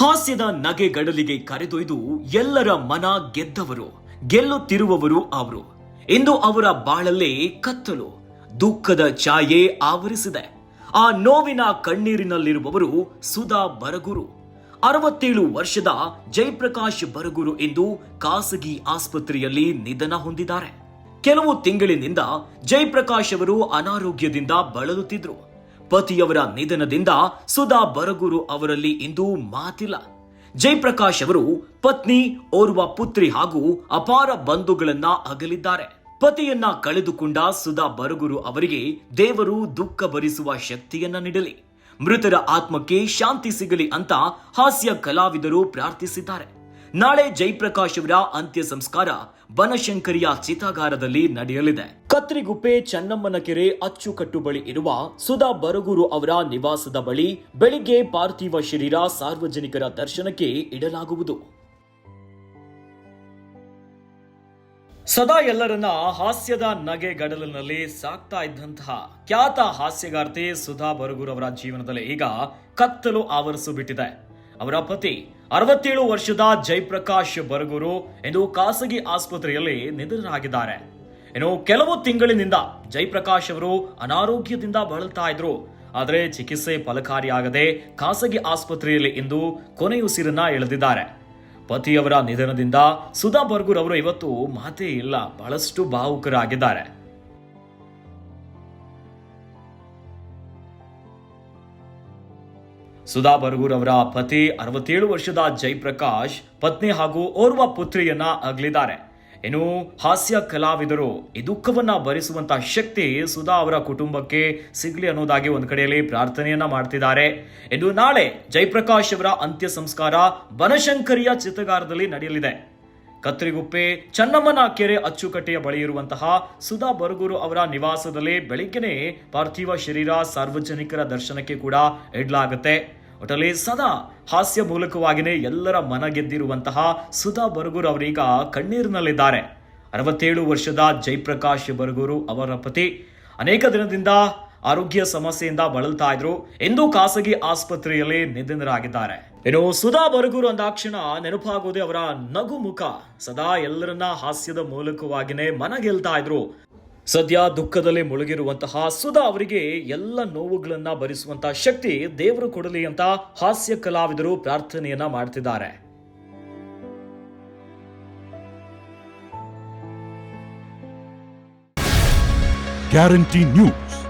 ಹಾಸ್ಯದ ನಗೆಗಡಲಿಗೆ ಕರೆದೊಯ್ದು ಎಲ್ಲರ ಮನ ಗೆದ್ದವರು, ಗೆಲ್ಲುತ್ತಿರುವವರು ಅವರು. ಇಂದು ಅವರ ಬಾಳಲ್ಲೇ ಕತ್ತಲು, ದುಃಖದ ಛಾಯೆ ಆವರಿಸಿದೆ. ಆ ನೋವಿನ ಕಣ್ಣೀರಿನಲ್ಲಿರುವವರು ಸುಧಾ ಬರಗುರು. ಅರವತ್ತೇಳು ವರ್ಷದ ಜಯಪ್ರಕಾಶ್ ಬರಗುರು ಎಂದು ಖಾಸಗಿ ಆಸ್ಪತ್ರೆಯಲ್ಲಿ ನಿಧನ ಹೊಂದಿದ್ದಾರೆ. ಕೆಲವು ತಿಂಗಳಿನಿಂದ ಜಯಪ್ರಕಾಶ್ ಅವರು ಅನಾರೋಗ್ಯದಿಂದ ಬಳಲುತ್ತಿದ್ರು. ಪತಿಯವರ ನಿಧನದಿಂದ ಸುಧಾ ಬರಗುರು ಅವರಲ್ಲಿ ಇಂದು ಮಾತಿಲ್ಲ. ಜಯಪ್ರಕಾಶ್ ಅವರು ಪತ್ನಿ, ಓರ್ವ ಪುತ್ರಿ ಹಾಗೂ ಅಪಾರ ಬಂಧುಗಳನ್ನ ಅಗಲಿದ್ದಾರೆ. ಪತಿಯನ್ನ ಕಳೆದುಕೊಂಡ ಸುಧಾ ಬರಗುರು ಅವರಿಗೆ ದೇವರು ದುಃಖ ಭರಿಸುವ ಶಕ್ತಿಯನ್ನ ನೀಡಲಿ. ಮೃತರ ಆತ್ಮಕ್ಕೆ ಶಾಂತಿ ಸಿಗಲಿ ಅಂತ ಹಾಸ್ಯ ಕಲಾವಿದರು ಪ್ರಾರ್ಥಿಸಿದ್ದಾರೆ. ನಾಳೆ ಜೈಪ್ರಕಾಶ್ ಅವರ ಅಂತ್ಯ ಸಂಸ್ಕಾರ ಬನಶಂಕರಿಯ ಚಿತಾಗಾರದಲ್ಲಿ ನಡೆಯಲಿದೆ. ಕತ್ರಿಗುಪ್ಪೆ ಚನ್ನಮ್ಮನ ಕೆರೆ ಅಚ್ಚುಕಟ್ಟು ಬಳಿ ಇರುವ ಸುಧಾ ಬರಗೂರು ಅವರ ನಿವಾಸದ ಬಳಿ ಬೆಳಿಗ್ಗೆ ಪಾರ್ಥಿವ ಶರೀರ ಸಾರ್ವಜನಿಕರ ದರ್ಶನಕ್ಕೆ ಇಡಲಾಗುವುದು. ಸದಾ ಎಲ್ಲರನ್ನ ಹಾಸ್ಯದ ನಗೆ ಗಡಲಿನಲ್ಲಿ ಸಾಕ್ತಾ ಇದ್ದಂತಹ ಖ್ಯಾತ ಹಾಸ್ಯಗಾರ್ತಿ ಸುಧಾ ಬರಗೂರ್ ಅವರ ಜೀವನದಲ್ಲಿ ಈಗ ಕತ್ತಲು ಆವರಿಸು ಬಿಟ್ಟಿದೆ. ಅವರ ಪತಿ ಅರವತ್ತೇಳು ವರ್ಷದ ಜೈಪ್ರಕಾಶ್ ಬರಗೂರು ಎಂದು ಖಾಸಗಿ ಆಸ್ಪತ್ರೆಯಲ್ಲಿ ನಿಧನರಾಗಿದ್ದಾರೆ. ಇನ್ನು ಕೆಲವು ತಿಂಗಳಿನಿಂದ ಜೈಪ್ರಕಾಶ್ ಅವರು ಅನಾರೋಗ್ಯದಿಂದ ಬಳಲ್ತಾ ಇದ್ರು. ಆದರೆ ಚಿಕಿತ್ಸೆ ಫಲಕಾರಿಯಾಗದೆ ಖಾಸಗಿ ಆಸ್ಪತ್ರೆಯಲ್ಲಿ ಇಂದು ಕೊನೆಯುಸಿರನ್ನ ಎಳೆದಿದ್ದಾರೆ. ಪತಿಯವರ ನಿಧನದಿಂದ ಸುಧಾ ಬರ್ಗೂರ್ ಅವರು ಇವತ್ತು ಮಾತೇ ಇಲ್ಲ, ಬಹಳಷ್ಟು ಭಾವುಕರಾಗಿದ್ದಾರೆ. ಸುಧಾ ಬರಗೂರ್ ಅವರ ಪತಿ ಅರವತ್ತೇಳು ವರ್ಷದ ಜಯಪ್ರಕಾಶ್ ಪತ್ನಿ ಹಾಗೂ ಓರ್ವ ಪುತ್ರಿಯನ್ನ ಅಗಲಿದ್ದಾರೆ. ಇನ್ನು ಹಾಸ್ಯ ಕಲಾವಿದರು ಈ ದುಃಖವನ್ನ ಭರಿಸುವಂತಹ ಶಕ್ತಿ ಸುಧಾ ಅವರ ಕುಟುಂಬಕ್ಕೆ ಸಿಗ್ಲಿ ಅನ್ನೋದಾಗಿ ಒಂದು ಕಡೆಯಲ್ಲಿ ಪ್ರಾರ್ಥನೆಯನ್ನ ಮಾಡ್ತಿದ್ದಾರೆ. ಇನ್ನು ನಾಳೆ ಜಯಪ್ರಕಾಶ್ ಅವರ ಅಂತ್ಯ ಸಂಸ್ಕಾರ ಬನಶಂಕರಿಯ ಚಿತ್ರಗಾರದಲ್ಲಿ ನಡೆಯಲಿದೆ. ಕತ್ರಿಗುಪ್ಪೆ ಚನ್ನಮ್ಮನ ಕೆರೆ ಅಚ್ಚುಕಟ್ಟೆಯ ಬಳಿ ಇರುವಂತಹ ಸುಧಾ ಬರಗೂರು ಅವರ ನಿವಾಸದಲ್ಲಿ ಬೆಳಿಗ್ಗೆನೆ ಪಾರ್ಥಿವ ಶರೀರ ಸಾರ್ವಜನಿಕರ ದರ್ಶನಕ್ಕೆ ಕೂಡ ಇಡ್ಲಾಗುತ್ತೆ. ಒಟ್ಟಲ್ಲಿ ಸದಾ ಹಾಸ್ಯ ಮೂಲಕವಾಗಿಯೇ ಎಲ್ಲರ ಮನ ಗೆದ್ದಿರುವಂತಹ ಸುಧಾ ಬರಗೂರು ಅವರೀಗ ಕಣ್ಣೀರಿನಲ್ಲಿದ್ದಾರೆ. ಅರವತ್ತೇಳು ವರ್ಷದ ಜಯಪ್ರಕಾಶ್ ಬರಗೂರು ಅವರ ಪತಿ. ಅನೇಕ ದಿನದಿಂದ ಆರೋಗ್ಯ ಸಮಸ್ಯೆಯಿಂದ ಬಳಲ್ತಾ ಇದ್ರು. ಎಂದು ಖಾಸಗಿ ಆಸ್ಪತ್ರೆಯಲ್ಲಿ ನಿಧನರಾಗಿದ್ದಾರೆ. ಇನ್ನು ಸುಧಾ ಬರಗೂರು ಅಂದಾಕ್ಷಣ, ನೆನಪಾಗೋದೇ ಅವರ ನಗು ಮುಖ. ಸದಾ ಎಲ್ಲರನ್ನ ಹಾಸ್ಯದ ಮೂಲಕವಾಗಿನೇ ಮನ ಗೆಲ್ತಾ ಇದ್ರು. ಸದ್ಯ ದುಃಖದಲ್ಲಿ ಮುಳುಗಿರುವಂತಹ ಸುಧಾ ಅವರಿಗೆ ಎಲ್ಲ ನೋವುಗಳನ್ನ ಭರಿಸುವಂತಹ ಶಕ್ತಿ ದೇವರು ಕೊಡಲಿ ಅಂತ ಹಾಸ್ಯ ಕಲಾವಿದರು ಪ್ರಾರ್ಥನೆಯನ್ನ ಮಾಡ್ತಿದ್ದಾರೆ. Guarantee news